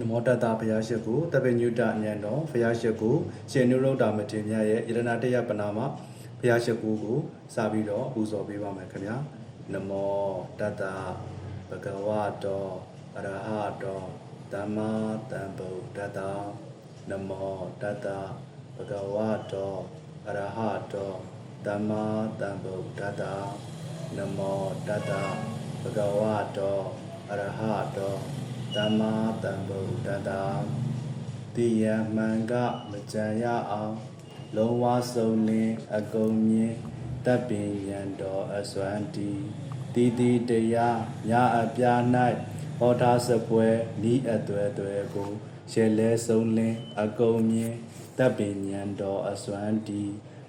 နမောတတဘုရားရှိခိုးတပည့်ညုတအညံတော်ဘုရားရှိခိုးရှင်နုရုဒ္ဓမထေရမြတ်ရဲ့ယရဏတရပနာမှာဘုရားရှိခိုးကိုစပြီးတော့ပူဇော်ပေးပါမယ်ခင်ဗျာနမောတတဘဂဝတောအရဟတောသမ္မာသမ္ဗုဒ္ဓတ္တနမောတတဘဂဝတောအရဟတောသမ္မာသမ္ဗုဒ္ဓတ္တနမောတတဘဂဝတောအရဟတော သမ္မာသမ္ဗုဒ္ဓတ္တတိယမှန်ကမကြံရအောင်လုံးဝဆုံးလင်းအကုန်မြင်တပ်ပင်ညံတော်အစွမ်းတီတီတီတရားညအပြား၌ဟောထားစပွဲဤအသွဲသွဲကိုရှယ်လဲဆုံးလင်းအကုန်မြင်တပ်ပင်ညံတော်အစွမ်းတီ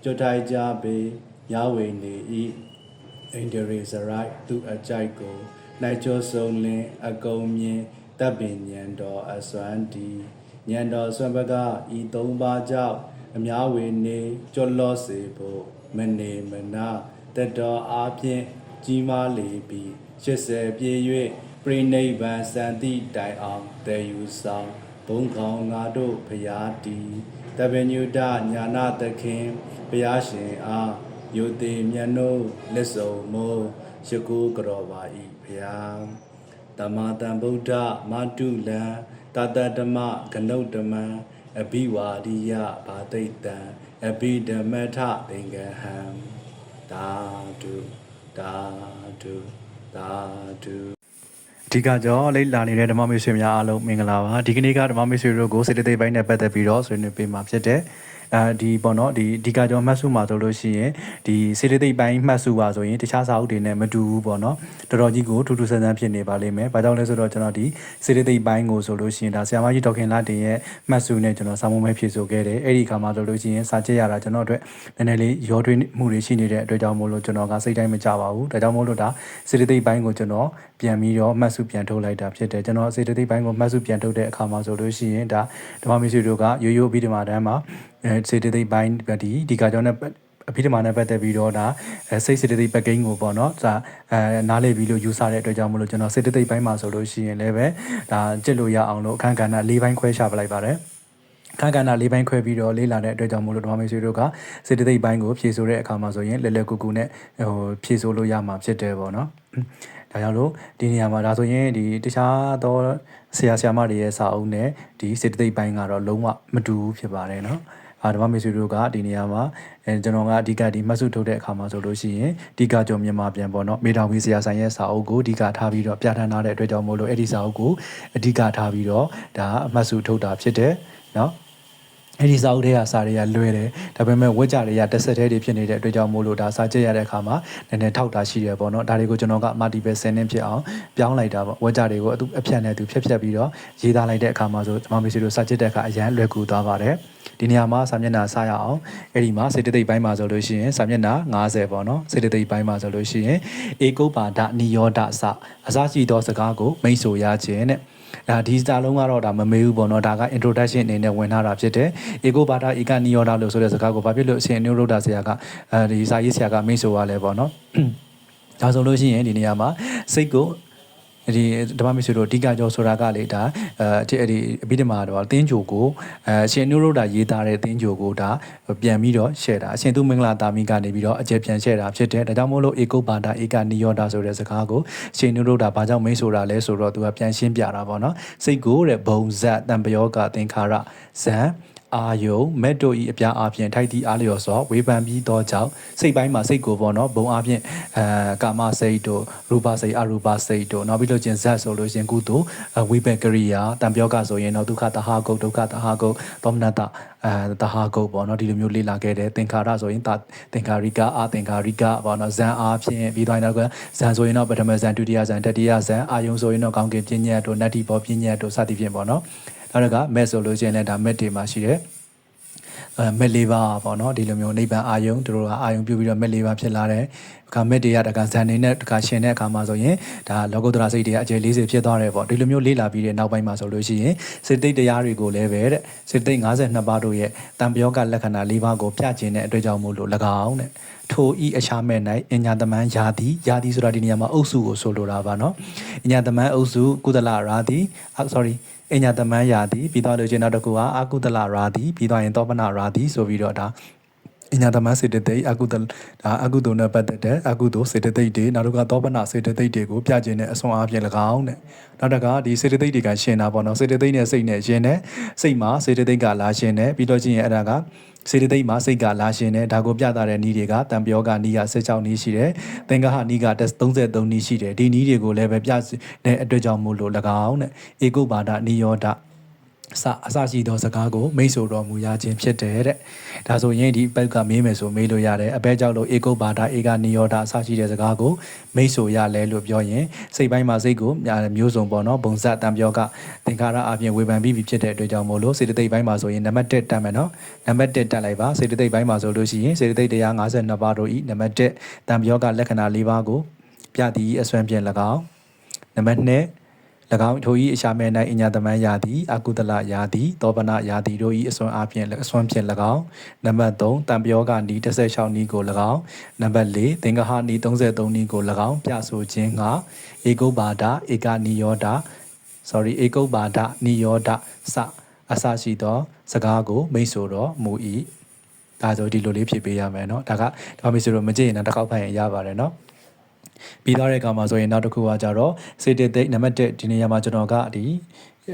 ကြွထိုက်ကြပေရဝေနေဤအိန္ဒြေစရိုက်သူအကြိုက်ကိုနိုင်ကျော်ဆုံးလင်းအကုန်မြင် တပ်ပင်ညံတော်အစွမ်းတီညံတော်ဆွမ်းဘကဤသုံးပါးကြောင့်အများဝေနေကြောလော့စေဖို့မနေမနာတက်တော်အားဖြင့်ကြီးမားလေပြီး80ပြည့်၍ပြိဋိဘံစံတိတိုင်အောင်တည်ယူဆောင်ဘုံခေါင်ငါတို့ဖရာတီတပညုတညာနာသခင်ဘုရားရှင်အားယုတိမြတ်နို့လက်စုံမိုးရှိကူကြောပါဤဖရာ တမတံဗုဒ္ဓမတုလံတတဓမ္မကနုတ်တမံအဘိဝါရိယဘာတိတံအဘိဓမ္မထသင်္ကဟံသာဓုသာဓုသာဓုအဓိကကြောင့်လိလာနေတဲ့ဓမ္မမိတ်ဆွေများအားလုံးမင်္ဂလာပါဒီကနေ့ကဓမ္မမိတ်ဆွေတို့ကိုစေတသိက်ပိုင်းနဲ့ပတ်သက်ပြီးတော့ဆွေးနွေးပေးမှာဖြစ်တဲ့ အဲဒီပေါ့နော်ဒီအဓိကကြောင့်မှတ်စုမှာဆိုလို့ရှိရင်ဒီစေတသိက်ပိုင်းမှတ်စုပါဆိုရင်တခြားစာအုပ်တွေနဲ့မတူဘူးပေါ့နော်တော်တော်ကြီးကိုထူးထူးဆန်းဆန်းဖြစ်နေပါလိမ့်မယ်။ဘာကြောင့်လဲဆိုတော့ကျွန်တော်ဒီစေတသိက်ပိုင်းကိုဆိုလို့ရှိရင်ဒါဆရာမကြီးဒေါက်ခင်လာတင်ရဲ့မှတ်စုနဲ့ကျွန်တော်စာမုံမဲဖြည့်ဆိုခဲ့တယ်။အဲ့ဒီခါမှာဆိုလို့ရှိရင်စာချက်ရတာကျွန်တော်အတွက်နည်းနည်းလေးရောထွေးမှုတွေရှိနေတဲ့အတွက်ကြောင့်မို့လို့ကျွန်တော်ကစိတ်တိုင်းမကြပါဘူး။ဒါကြောင့်မို့လို့ဒါစေတသိက်ပိုင်းကိုကျွန်တော်ပြန်ပြီးတော့မှတ်စုပြန်ထုတ်လိုက်တာဖြစ်တယ်။ကျွန်တော်စေတသိက်ပိုင်းကိုမှတ်စုပြန်ထုတ်တဲ့အခါမှာဆိုလို့ရှိရင်ဒါဓမ္မမစ္စည်းတို့ကရိုးရိုးပြီးဓမ္မတန်းမှာအဲစေတသိက်ပိုင်းဒီဒီကကြောင့်နဲ့အဖိဓမ္မာနဲ့ပတ်သက်ပြီးတော့ဒါစိတ်စေတသိက်ပက်ကိန်းကိုပေါ့နော်ဒါအဲနားလေပြီးလို့ယူဆတဲ့အတွက်ကြောင့်မလို့ကျွန်တော်စေတသိက်ပိုင်းမှာဆိုလို့ရှိရင်လည်းပဲဒါကြစ်လို့ရအောင်လို့အခန်းကဏ္ဍ၄ပိုင်းခွဲရှာပလိုက်ပါတယ်ခန်းကဏ္ဍ၄ပိုင်းခွဲပြီးတော့လေးလာတဲ့အတွက်ကြောင့်မို့လို့ဓမ္မမေဆွေတို့ကစေတသိက်ပိုင်းကိုဖြည့်ဆို့တဲ့အခါမှာဆိုရင်လဲလဲကူကူနဲ့ဟိုဖြည့်ဆို့လို့ရမှာဖြစ်တယ်ပေါ့နော်ဒါကြောင့်လို့ဒီနေရာမှာဒါဆိုရင်ဒီတခြားသောဆရာဆရာမတွေရဲ့စာအုပ်နဲ့ဒီစေတသိက်ပိုင်းကတော့လုံးဝမတူဘူးဖြစ်ပါတယ်နော် အာဓမ္မမေဆွေတို့ကဒီနေရာမှာအဲကျွန်တော်ကအဓိကဒီမှတ်စုထုတ်တဲ့အခါမှာဆိုလို့ရှိရင်အဓိကကြောင့်မြန်မာပြန်ပေါ့နော်မေတော်ဝီဆရာဆိုင်ရဲ့စာအုပ်ကိုအဓိကထားပြီးတော့ပြဋ္ဌာန်းထားတဲ့အတွက်ကြောင့်မို့လို့အဲ့ဒီစာအုပ်ကိုအဓိကထားပြီးတော့ဒါအမှတ်စုထုတ်တာဖြစ်တယ်နော် အဲ့ဒီစာအုပ်တွေကစာတွေကလွဲတယ်ဒါပေမဲ့ဝက်ကြတွေကတက်ဆက်သေးတွေဖြစ်နေတဲ့အတွက်ကြောင့်မို့လို့ဒါစာကြည့်ရတဲ့အခါမှာနည်းနည်းထောက်တာရှိရပေါ့နော်ဒါတွေကိုကျွန်တော်ကမာတီပဲဆင်းနှင်းဖြစ်အောင်ပြောင်းလိုက်တာပေါ့ဝက်ကြတွေကိုအတူအဖြတ်နဲ့သူဖြတ်ဖြတ်ပြီးတော့ရေးသားလိုက်တဲ့အခါမှာဆိုကျွန်တော်မေစီတို့စာကြည့်တဲ့အခါအရန်လွယ်ကူသွားပါတယ်ဒီနေရာမှာစာမျက်နှာစရအောင်အဲ့ဒီမှာစေတသိက်ပိုင်းမှာဆိုလို့ရှိရင်စာမျက်နှာ90ပေါ့နော်စေတသိက်ပိုင်းမှာဆိုလို့ရှိရင်ဧကုပ္ပါဒနိယောဒစအစရှိသောစကားကိုမိတ်ဆိုရခြင်းတဲ့ ဒါဒီစာလုံးကတော့ဒါမမေးဘူးပေါ့နော်ဒါက introduction အနေနဲ့ဝင်ထားတာဖြစ်တယ်ဧကုပ္ပါဒဧကနိယောဒလို့ဆိုတဲ့စကားကိုဘာဖြစ်လို့အရှင်အနုရုဒ္ဓဆရာကအဲဒီစာရေးဆရာကမိတ်ဆိုရလဲပေါ့နော်ဒါဆိုလို့ရှိရင်ဒီနေရာမှာစိတ်ကို ဒီဓမ္မမစ္စုတို့အဓိကကြောဆိုတာကလေဒါအဲအဲ့ဒီအဘိဓမ္မာတော့တင်းကြိုကိုအဲအရှင်နုရုဒ္ဓရေးသားတဲ့တင်းကြိုကိုဒါပြန်ပြီးတော့ရှယ်တာအရှင်သူမင်္ဂလာတာမိကနေပြီးတော့အကျယ်ပြန်ရှယ်တာဖြစ်တယ်ဒါကြောင့်မို့လို့ဧကုပ္ပါဒဧကနိယောဒဆိုတဲ့စကားကိုအရှင်နုရုဒ္ဓဘာကြောင့်မိတ်ဆိုတာလဲဆိုတော့သူကပြန်ရှင်းပြတာပေါ့နော်စိတ်ကိုတဲ့ဘုံဇတ်တံပယောကသင်္ခါရဇံ အာယုံမက်တို့ဤအပြားအပြင်ထိုက်သည့်အားလျော်စွာဝေဖန်ပြီးတော့ကြောင့်စိတ်ပိုင်းမှာစိတ်ကိုပေါ့နော်ဘုံအပြင်အဲကာမစိတ်တို့ရူပစိတ်အရူပစိတ်တို့နောက်ပြီးလို့ကျင်ဇတ်ဆိုလို့ရှင်ကုသိုလ်ဝိပက်ကရိယာတံပြောကဆိုရင်တော့ဒုက္ခတဟဂုတ်ဒုက္ခတဟဂုတ်သောမနတအဲတဟဂုတ်ပေါ့နော်ဒီလိုမျိုးလေ့လာခဲ့တယ်သင်္ခါရဆိုရင်သသင်္ခါရိကအသင်္ခါရိကပေါ့နော်ဇန်အားဖြင့်ပြီးသွားရင်တော့ဇန်ဆိုရင်တော့ပထမဇန်ဒုတိယဇန်တတိယဇန်အာယုံဆိုရင်တော့ကောင်းကင်ပြဉ္ညတ်တို့နတ္တိဘောပြဉ္ညတ်တို့စသည်ဖြင့်ပေါ့နော် နောက်တစ်ခါမဲ့ဆိုလို့ရှိရင်လည်းဒါမဲ့တွေမှာရှိတယ်အဲမက်လေးပါပေါ့နော်ဒီလိုမျိုးနိဗ္ဗာန်အာယုံတို့ကအာယုံပြုပြီးတော့မက်လေးပါဖြစ်လာတယ်အခါမက်တွေကတခါဇန်နေနဲ့တခါရှင်တဲ့အခါမှာဆိုရင်ဒါလောကုတ္တရာစိတ်တွေအကျယ်40ဖြစ်သွားတယ်ပေါ့ဒီလိုမျိုးလေ့လာပြီးတဲ့နောက်ပိုင်းမှာဆိုလို့ရှိရင်စိတ်တိတ်တရားတွေကိုလည်းပဲတဲ့စိတ်တိတ်52ပါးတို့ရဲ့တံပယောကလက္ခဏာ၄ပါးကိုပြခြင်းတဲ့အတွက်ကြောင့်မို့လို့၎င်းတဲ့ထိုဤအရှာမဲ့၌အညာသမန်ယာတိယာတိဆိုတာဒီနေရာမှာအုပ်စုကိုဆိုလိုတာပါနော်အညာသမန်အုပ်စုကုသလရာတိ sorry အညာတမန်ရာသည်ပြီးတော့လို့ချင်းနောက်တစ်ခုကအာကုတလရာသည်ပြီးတော့ရင်တောပနရာသည်ဆိုပြီးတော့ဒါအညာတမန်စေတသိက်အကုသဒါအကုသိုလ်နဲ့ပတ်သက်တဲ့အကုသိုလ်စေတသိက်တွေနောက်တစ်ခါတောပနစေတသိက်တွေကိုပြခြင်းနဲ့အစွမ်းအားဖြင့်၎င်းတဲ့နောက်တစ်ခါဒီစေတသိက်တွေကရှင်တာပေါ့နော်စေတသိက်နဲ့စိတ်နဲ့ရှင်တဲ့စိတ်မှာစေတသိက်ကလာရှင်တဲ့ပြီးတော့ချင်းရင်အဲ့ဒါက စေတသိက်မှာစိတ်ကလာရှင်တဲ့ဒါကိုပြတာတဲ့နီးတွေကတံပြောကနီးက16နီးရှိတယ်သင်္ကဟနီးက33နီးရှိတယ်ဒီနီးတွေကိုလည်းပဲပြတဲ့အတွက်ကြောင့်မို့လို့၎င်းတဲ့ဧကုပ္ပါဒနိယောဒ စအစရှိသောစကားကိုမိတ်ဆိုတော်မူရခြင်းဖြစ်တယ်တဲ့ဒါဆိုရင်ဒီဘက်ကမေးမယ်ဆိုမေးလို့ရတယ်အဘဲကြောင့်လို့ဧကုပ္ပါဒဧကနိယောဒအစရှိတဲ့စကားကိုမိတ်ဆိုရလဲလို့ပြောရင်စိတ်ပိုင်းမှာစိတ်ကိုမျိုးစုံပေါ့နော်ဘုံစတံပြောကသင်္ခါရအပြင်ဝေဖန်ပြီးပြီဖြစ်တဲ့အတွက်ကြောင့်မို့လို့စေတသိက်ပိုင်းမှာဆိုရင်နံပါတ်1တက်မယ်နော်နံပါတ်1တက်လိုက်ပါစေတသိက်ပိုင်းမှာဆိုလို့ရှိရင်စေတသိက်152ပါးတို့ဤနံပါတ်1တံပြောကလက္ခဏာ၄ပါးကိုပြသည်အစွမ်းဖြင့်၎င်းနံပါတ်2၎ င်းထိုဤအရှာမဲ့၌အညာတမန်ယာသည်အကုသလယာသည်တောပနယာသည်တို့ဤအစွမ်းအားဖြင့်အစွမ်းဖြင့်၎င်းနံပါတ်3တံပြောကနီ16နီးကို၎င်းနံပါတ်4သင်္ကဟနီ33နီးကို၎င်းပြဆိုခြင်းကဧကုပ္ပါဒဧကနိယောဒ sorry ဧကုပ္ပါဒနိယောဒစအစရှိသောစကားကိုမိတ်ဆိုတော်မူ၏ဒါဆိုဒီလိုလေးဖြည့်ပေးရမယ်เนาะဒါကဒါမိတ်ဆိုတော့မကြည့်ရင်တော့တစ်ခေါက်ဖတ်ရင်ရပါတယ်เนาะ ပြီးသွားတဲ့အခါမှာဆိုရင်နောက်တစ်ခုကကြတော့စေတသိက်နံပါတ်1ဒီနေရာမှာကျွန်တော်ကဒီ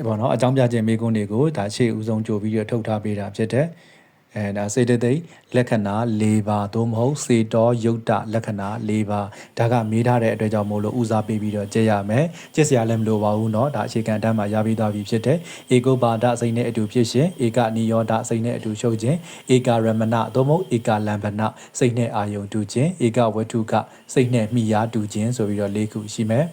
ဘောနော်အကြောင်းပြခြင်းမိကုန်းတွေကိုဒါရှေ့ဦးဆုံးကြိုပြီးတော့ထုတ်ထားပေးတာဖြစ်တဲ့ အဲဒါစေတသိက်လက္ခဏာ၄ပါးသို့မဟုတ်စေတောယုတ်တလက္ခဏာ၄ပါးဒါကမေးထားတဲ့အတွက်ကြောင့်မို့လို့ဦးစားပေးပြီးတော့ကြည့်ရမယ်ကြည့်စရာလည်းမလိုပါဘူးเนาะဒါအခြေခံတန်းမှာရပြီးသွားပြီဖြစ်တဲ့ဧကုပါဒစိတ်နဲ့အတူဖြစ်ရှင်ဧကနိယောဒစိတ်နဲ့အတူရှုပ်ခြင်းဧကရမဏသို့မဟုတ်ဧကလံဗနစိတ်နဲ့အာယုံတူခြင်းဧကဝတ္ထုကစိတ်နဲ့မိယာတူခြင်းဆိုပြီးတော့၄ခုရှိမယ်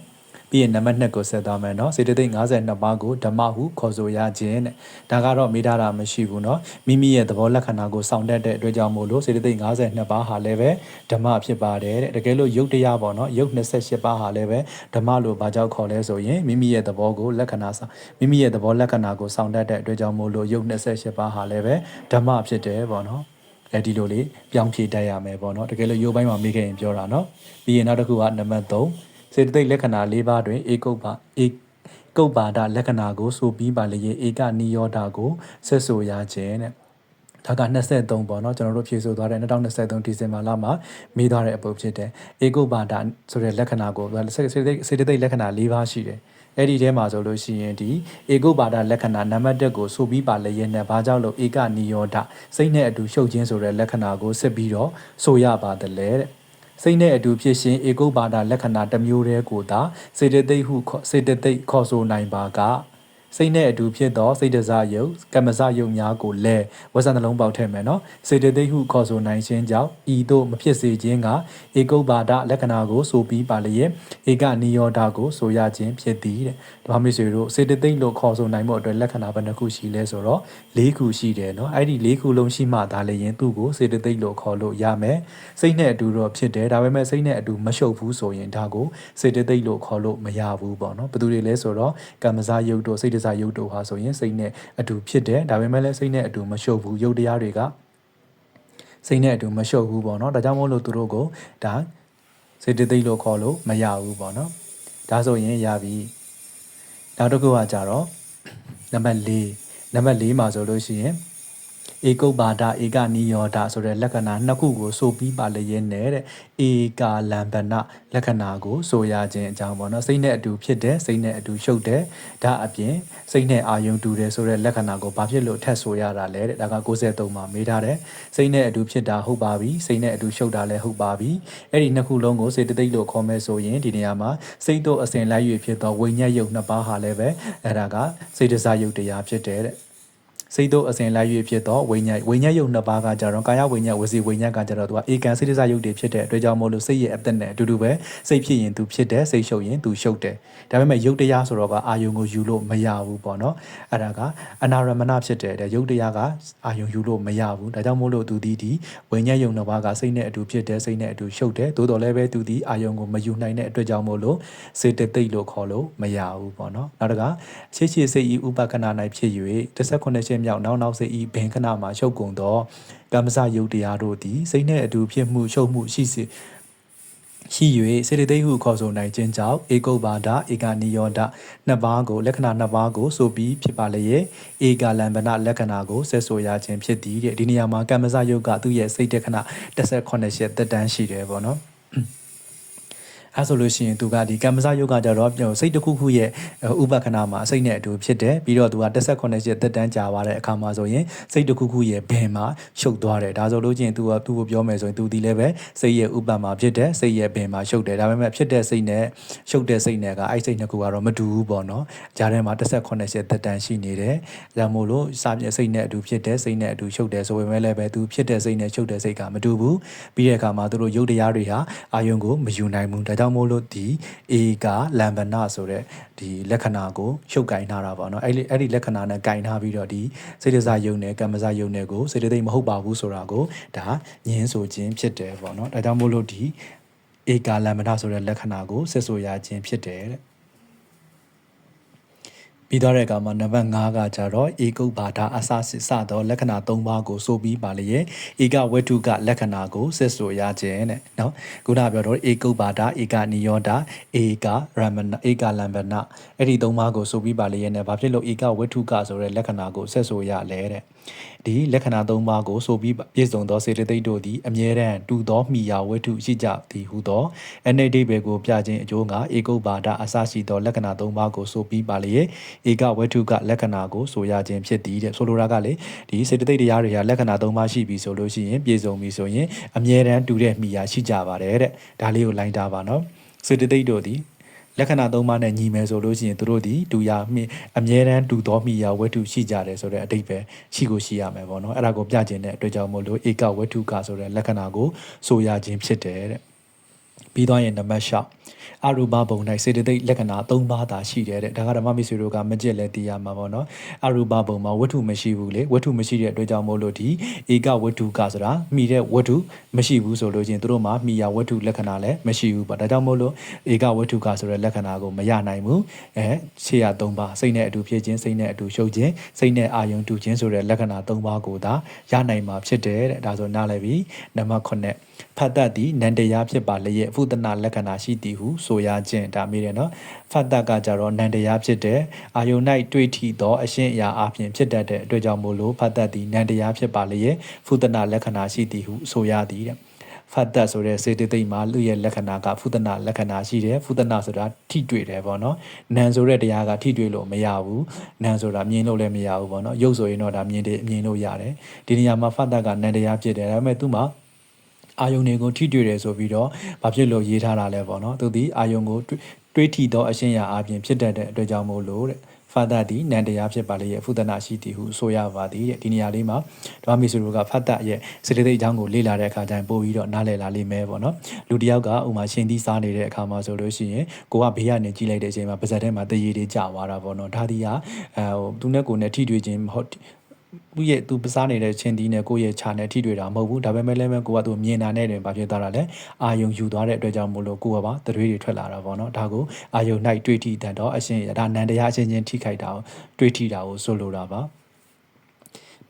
ပြီးရင်နံပါတ်2ကိုဆက်သွားမယ်နော်စေတသိက်52ပါးကိုဓမ္မဟုခေါ်ဆိုရခြင်းတဲ့ဒါကတော့မိတာတာမရှိဘူးနော်မိမိရဲ့သဘောလက္ခဏာကိုစောင့်တတ်တဲ့အတွက်ကြောင့်မို့လို့စေတသိက်52ပါးဟာလည်းပဲဓမ္မဖြစ်ပါတယ်တဲ့တကယ်လို့ယုတ်တရားပေါ့နော်ယုတ်28ပါးဟာလည်းပဲဓမ္မလို့ဘာကြောင့်ခေါ်လဲဆိုရင်မိမိရဲ့သဘောကိုလက္ခဏာဆောင်မိမိရဲ့သဘောလက္ခဏာကိုစောင့်တတ်တဲ့အတွက်ကြောင့်မို့လို့ယုတ်28ပါးဟာလည်းပဲဓမ္မဖြစ်တယ်ပေါ့နော်အဲဒီလိုလေးပြောင်းဖြေတတ်ရမယ်ပေါ့နော်တကယ်လို့ရုပ်ပိုင်းမှာမိခဲ့ရင်ပြောတာနော်ပြီးရင်နောက်တစ်ခုကနံပါတ်3 စေတသိက်လက္ခဏာ၄ပါးတွင်ဧကုတ်ပါဧကုတ်ပါဒလက္ခဏာကိုဆိုပြီးပါလျက်ဧကနိယောဒကိုဆက်ဆိုရခြင်းတဲ့ဒါက23ပေါ့နော်ကျွန်တော်တို့ဖြည့်ဆို့သွားတဲ့2023ဒီဇင်ဘာလမှာမိသွားတဲ့အပုပ်ဖြစ်တယ်။ဧကုပါဒဆိုတဲ့လက္ခဏာကိုစေတသိက်စေတသိက်လက္ခဏာ၄ပါးရှိတယ်။အဲ့ဒီထဲမှာဆိုလို့ရှိရင်ဒီဧကုပါဒလက္ခဏာနံပါတ်1ကိုဆိုပြီးပါလျက်နဲ့ဘာကြောင့်လို့ဧကနိယောဒစိတ်နဲ့အတူရှုပ်ခြင်းဆိုတဲ့လက္ခဏာကိုစစ်ပြီးတော့ဆိုရပါတယ်တဲ့။ စိတ်နဲ့အတူဖြစ်ရှင်ဧကုပ္ပါဒလက္ခဏာတစ်မျိုးတည်းကိုသာစေတသိက်ဟုစေတသိက်ခေါ်ဆိုနိုင်ပါကစိတ်နဲ့အတူဖြစ်သောစိတ်တစားယုတ်ကမ္မစယုတ်များကိုလည်းဝဇ္ဇနှလုံးပေါက်ထည့်မယ်နော်စေတသိက်ဟုခေါ်ဆိုနိုင်ခြင်းကြောင့်ဤသို့မဖြစ်စေခြင်းကဧကုပ္ပါဒလက္ခဏာကိုဆိုပြီးပါလျက်ဧကနိယောဒကိုဆိုရခြင်းဖြစ်သည်တဲ့ဓမ္မမိတ်ဆွေတို့စေတသိက်လို့ခေါ်ဆိုနိုင်မှုအတွက်လက္ခဏာဘယ်နှခုရှိလဲဆိုတော့၄ခုရှိတယ်နော်အဲ့ဒီ၄ခုလုံးရှိမှဒါလည်းရင်သူ့ကိုစေတသိက်လို့ခေါ်လို့ရမယ်စိတ်နဲ့အတူတော့ဖြစ်တယ်ဒါပေမဲ့စိတ်နဲ့အတူမရှုပ်ဘူးဆိုရင်ဒါကိုစေတသိက်လို့ခေါ်လို့မရဘူးပေါ့နော်ဘယ်သူတွေလဲဆိုတော့ကမ္မဇာယုတ်တို့စိတ်တစားယုတ်တို့ဟာဆိုရင်စိတ်နဲ့အတူဖြစ်တယ်ဒါပေမဲ့လည်းစိတ်နဲ့အတူမရှုပ်ဘူးယုတ်တရားတွေကစိတ်နဲ့အတူမရှုပ်ဘူးပေါ့နော်ဒါကြောင့်မို့လို့သူတို့ကိုဒါစေတသိက်လို့ခေါ်လို့မရဘူးပေါ့နော်ဒါဆိုရင်ရပြီနောက်တစ်ခုကကြတော့နံပါတ်၄ နံပါတ်၄မှာဆိုလို့ရှိရင် ဧကုပ္ပါဒဧကနိယောဒဆိုတဲ့လက္ခဏာနှစ်ခုကိုဆိုပြီးပါလျက်နဲ့တဲ့ဧကာလံဗနလက္ခဏာကိုဆိုရခြင်းအကြောင်းပေါ့နော်စိတ်နဲ့အတူဖြစ်တယ်စိတ်နဲ့အတူရှုပ်တယ်ဒါအပြင်စိတ်နဲ့အာယုံတူတယ်ဆိုတဲ့လက္ခဏာကိုဘာဖြစ်လို့ထက်ဆိုရတာလဲတဲ့ဒါက63မှာမေးထားတယ်စိတ်နဲ့အတူဖြစ်တာဟုတ်ပါပြီစိတ်နဲ့အတူရှုပ်တာလည်းဟုတ်ပါပြီအဲ့ဒီနှစ်ခုလုံးကိုစေတသိက်လို့ခေါ်မယ်ဆိုရင်ဒီနေရာမှာစိတ်တို့အစဉ်လိုက်၍ဖြစ်သောဝိညာဉ်ယုတ်နှစ်ပါးဟာလည်းပဲအဲ့ဒါကစေတစာယုတ်တရားဖြစ်တယ်တဲ့ စိတ်တို့အစဉ်လိုက်၍ဖြစ်တော့ဝိညာဉ်ဝိညာဉ်ယုတ်နှစ်ပါးကကြတော့ကာယဝိညာဉ်ဝစီဝိညာဉ်ကကြတော့သူကဧကန်စိတ္တစယုတ်တွေဖြစ်တဲ့အတွက်ကြောင့်မို့လို့စိတ်ရဲ့အသက်နဲ့အတူတူပဲစိတ်ဖြစ်ရင်သူဖြစ်တယ်စိတ်ရှုပ်ရင်သူရှုပ်တယ်ဒါပေမဲ့ယုတ်တရားဆိုတော့ကအာယုံကိုယူလို့မရဘူးပေါ့နော်အဲ့ဒါကအနာရမဏဖြစ်တဲ့ယုတ်တရားကအာယုံယူလို့မရဘူးဒါကြောင့်မို့လို့သူဒီဒီဝိညာဉ်ယုတ်နှစ်ပါးကစိတ်နဲ့အတူဖြစ်တယ်စိတ်နဲ့အတူရှုပ်တယ်သို့တော်လည်းပဲသူဒီအာယုံကိုမယူနိုင်တဲ့အတွက်ကြောင့်မို့လို့စေတသိက်လို့ခေါ်လို့မရဘူးပေါ့နော်နောက်တကရှေ့ရှေ့စိတ်ဤဥပက္ခဏ၌ဖြစ်၍18ချက်မြောက်နောက်နောက်စိတ်ဤဘင်ခဏမှာရှုပ်ကုန်သောကမ္မစယုတ်တရားတို့သည်စိတ်နှင့်အတူဖြစ်မှုရှုပ်မှုရှိစေရှိ၍စေတသိက်ဟုခေါ်ဆိုနိုင်ခြင်းကြောင့်ဧကုပ္ပါဒဧကနိယောဒနှစ်ပါးကိုလက္ခဏာနှစ်ပါးကိုဆိုပြီးဖြစ်ပါလျက်ဧကလံဗနလက္ခဏာကိုဆက်ဆိုရခြင်းဖြစ်သည်တဲ့ဒီနေရာမှာကမ္မဇယုတ်ကသူ့ရဲ့စိတ်တက္ခဏ18ရက်တက်တန်းရှိတယ်ပေါ့နော် အဲဆိုလို့ရှိရင်သူကဒီကမ္မဇယုတ်ကကြတော့စိတ်တစ်ခုခုရဲ့ဥပက္ခဏမှာစိတ်နဲ့အတူဖြစ်တယ်ပြီးတော့သူက18ရက်တက်တန်းကြာသွားတဲ့အခါမှာဆိုရင်စိတ်တစ်ခုခုရဲ့ဘယ်မှာရှုပ်သွားတယ်ဒါဆိုလို့ရှိရင်သူကသူ့ကိုပြောမယ်ဆိုရင်သူဒီလည်းပဲစိတ်ရဲ့ဥပ္ပမှာဖြစ်တယ်စိတ်ရဲ့ဘယ်မှာရှုပ်တယ်ဒါပေမဲ့ဖြစ်တဲ့စိတ်နဲ့ရှုပ်တဲ့စိတ်နဲ့ကအဲ့စိတ်နှစ်ခုကတော့မတူဘူးပေါ့နော်ဂျားထဲမှာ18ရက်တက်တန်းရှိနေတယ်ဒါမို့လို့စာပြစိတ်နဲ့အတူဖြစ်တဲ့စိတ်နဲ့အတူရှုပ်တယ်ဆိုပေမဲ့လည်းပဲသူဖြစ်တဲ့စိတ်နဲ့ရှုပ်တဲ့စိတ်ကမတူဘူးပြီးတဲ့အခါမှာသူတို့ရုပ်တရားတွေဟာအာယုံကိုမယူနိုင်ဘူးဒါကြောင့်မို့လို့ဒီအေကလမ်ဗနာဆိုတဲ့ဒီလက္ခဏာကိုရှုပ်ကင်ထားတာပေါ့နော်အဲ့ဒီအဲ့ဒီလက္ခဏာနဲ့ကင်ထားပြီးတော့ဒီစေတစာယုံနဲ့ကမ္မစာယုံနဲ့ကိုစေတသိက်မဟုတ်ပါဘူးဆိုတာကိုဒါညင်းဆိုခြင်းဖြစ်တယ်ပေါ့နော်ဒါကြောင့်မို့လို့ဒီဧကလမ်ဗနာဆိုတဲ့လက္ခဏာကိုဆက်ဆိုရခြင်းဖြစ်တယ်တဲ့ ပြီးတော့တဲ့အခါမှာနံပါတ်5ကကြတော့ဧကုပ္ပါဒအစစစ်စသောလက္ခဏာ၃ပါးကိုဆိုပြီးပါလျက်ဧကဝတ္ထုကလက္ခဏာကိုဆက်ဆိုရခြင်းတဲ့နော်ခုနပြောတော့ဧကုပ္ပါဒဧကနိယောဒဧကရမဏဧကလံဗနအဲ့ဒီ၃ပါးကိုဆိုပြီးပါလျက်နဲ့ဘာဖြစ်လို့ဧကဝတ္ထုကဆိုတဲ့လက္ခဏာကိုဆက်ဆိုရလဲတဲ့ ဒီလက္ခဏာ၃ပါးကိုဆိုပြီးပြည့်စုံသောစေတသိက်တို့သည်အမြဲတမ်းတူသောမိယာဝတ္ထုရှိကြသည်ဟုသောအနေဒိဘေကိုပြခြင်းအကျိုးငါဧကုပ္ပါဒအစရှိသောလက္ခဏာ၃ပါးကိုဆိုပြီးပါလျက်ဧကဝတ္ထုကလက္ခဏာကိုဆိုရခြင်းဖြစ်သည်တဲ့ဆိုလိုတာကလေဒီစေတသိက်တရားတွေဟာလက္ခဏာ၃ပါးရှိပြီဆိုလို့ရှိရင်ပြည့်စုံပြီဆိုရင်အမြဲတမ်းတူတဲ့မိယာရှိကြပါတယ်တဲ့ဒါလေးကိုလိုင်းတာပါနော်စေတသိက်တို့သည် လက္ခဏာသုံးပါးနဲ့ညီမယ်ဆိုလို့ရှိရင်သူတို့ဒီဒူယာမိအမြဲတမ်းဒူသောမိယာဝတ္ထုရှိကြတယ်ဆိုတဲ့အတိတ်ပဲရှိကိုရှိရမယ်ပေါ့နော်အဲ့ဒါကိုပြခြင်းတဲ့အတွက်ကြောင့်မို့လို့ဧကဝတ္ထုကဆိုတဲ့လက္ခဏာကိုဆိုရခြင်းဖြစ်တယ်တဲ့ပြီးတော့ရင်နံပါတ်6 အရူပဘုံ၌စေတသိက်လက္ခဏာ၃ပါးသာရှိတယ်တဲ့ဒါကဓမ္မမိတ်ဆွေတို့ကမကြက်လဲသိရမှာပေါ့နော်အရူပဘုံမှာဝတ္ထုမရှိဘူးလေဝတ္ထုမရှိတဲ့အတွက်ကြောင့်မို့လို့ဒီဧကဝတ္ထုကဆိုတာမိတဲ့ဝတ္ထုမရှိဘူးဆိုလို့ချင်းတို့မှာမိယာဝတ္ထုလက္ခဏာလည်းမရှိဘူးပေါ့ဒါကြောင့်မို့လို့ဧကဝတ္ထုကဆိုတဲ့လက္ခဏာကိုမရနိုင်ဘူးအဲခြေရ၃ပါးစိတ်နဲ့အတူဖြစ်ခြင်းစိတ်နဲ့အတူရှုပ်ခြင်းစိတ်နဲ့အာယုံတူခြင်းဆိုတဲ့လက္ခဏာ၃ပါးကိုသာရနိုင်မှာဖြစ်တယ်တဲ့ဒါဆိုနားလည်ပြီနံပါတ်9 ဖတ်တတ်သည်နန္တရားဖြစ်ပါလျက်အဖုဒနာလက္ခဏာရှိသည်ဟုဆိုရခြင်းဒါမေးတယ်နော်ဖတ်တတ်ကကြတော့နန္တရားဖြစ်တဲ့အာယုန်၌တွေ့ထီသောအရှင်းအရာအပြင်ဖြစ်တတ်တဲ့အတွက်ကြောင့်မို့လို့ဖတ်တတ်သည်နန္တရားဖြစ်ပါလျက်ဖုဒနာလက္ခဏာရှိသည်ဟုဆိုရသည်တဲ့ဖတ်တတ်ဆိုတဲ့စေတသိက်မှာလူရဲ့လက္ခဏာကဖုဒနာလက္ခဏာရှိတယ်ဖုဒနာဆိုတာထိတွေ့တယ်ပေါ့နော်နံဆိုတဲ့တရားကထိတွေ့လို့မရဘူးနံဆိုတာမြင်လို့လည်းမရဘူးပေါ့နော်ရုပ်ဆိုရင်တော့ဒါမြင်တယ်မြင်လို့ရတယ်ဒီနေရာမှာဖတ်တတ်ကနံတရားဖြစ်တယ်ဒါပေမဲ့သူ့မှာ အာယုန်တွေကိုထိတွေ့တယ်ဆိုပြီးတော့ဘာဖြစ်လို့ရေးထားတာလဲပေါ့နော်သူဒီအာယုန်ကိုတွေးထီသောအရှင်းရာအပြင်ဖြစ်တတ်တဲ့အတွက်ကြောင့်မို့လို့တဲ့ဖာဒတ်ဒီနန္တရားဖြစ်ပါလေရဲ့ဖုဒနာရှိသည်ဟုဆိုရပါသည်တဲ့ဒီနေရာလေးမှာဓမ္မမီဆူတို့ကဖတ်တတ်ရဲ့စေတသိက်အကြောင်းကိုလေ့လာတဲ့အခါကျရင်ပို့ပြီးတော့နားလည်လာလိမ့်မယ်ပေါ့နော်လူတစ်ယောက်ကဥမာရှင်သီးစားနေတဲ့အခါမှာဆိုလို့ရှိရင်ကိုကဘေးကနေကြည့်လိုက်တဲ့အချိန်မှာပါဇက်ထဲမှာတရေတွေကြာသွားတာပေါ့နော်ဒါဒီဟာအဲဟိုသူနဲ့ကိုနဲ့ထိတွေ့ခြင်းဟုတ် သူ့ရဲ့သူပစားနေတဲ့ချင်းတီးနဲ့ကိုယ့်ရဲ့ခြာနဲ့ထိတွေ့တာမဟုတ်ဘူးဒါပေမဲ့လည်းကိုကသူမြင်တာနဲ့တင်ဘာဖြစ်သွားတာလဲအာယုံယူသွားတဲ့အတွက်ကြောင့်မို့လို့ကိုကပါတရွေးတွေထွက်လာတာပေါ့နော်ဒါကိုအာယုံ၌တွေ့ထိတန်တော့အရှင်ဒါနန္တရားအချင်းချင်းထိခိုက်တာကိုတွေ့ထိတာကိုဆိုလိုတာပါ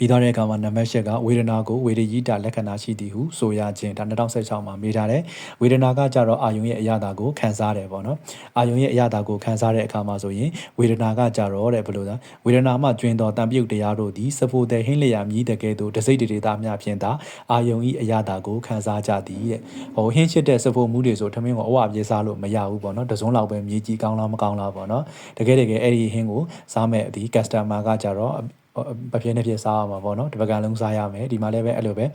ပြီးတော့တဲ့အခါမှာနံပါတ်၈ကဝေဒနာကိုဝေဒယိတာလက္ခဏာရှိသည်ဟုဆိုရခြင်းဒါ2016မှာမေးထားတယ်ဝေဒနာကကြတော့အာယုံရဲ့အရာတာကိုခံစားတယ်ပေါ့နော်အာယုံရဲ့အရာတာကိုခံစားတဲ့အခါမှာဆိုရင်ဝေဒနာကကြတော့တဲ့ဘယ်လိုလဲဝေဒနာမှကျွင်တော်တံပြုတ်တရားတို့သည်စဖို့တဲ့ဟင်းလျာမြည်တကယ်သို့တစိတ်တေတာများဖြင့်သာအာယုံဤအရာတာကိုခံစားကြသည်တဲ့ဟိုဟင်းချစ်တဲ့စဖို့မှုတွေဆိုထမင်းကိုအဝပြေးစားလို့မရဘူးပေါ့နော်တစုံလောက်ပဲမြည်ကြည့်ကောင်းလားမကောင်းလားပေါ့နော်တကယ်တကယ်အဲ့ဒီဟင်းကိုစားမဲ့ဒီ customer ကကြတော့ ပပြင်းနဲ့ပြစားရမှာပေါ့နော်ဒီပကံလုံးစားရမယ်ဒီမှာလည်းပဲအဲ့လိုပဲ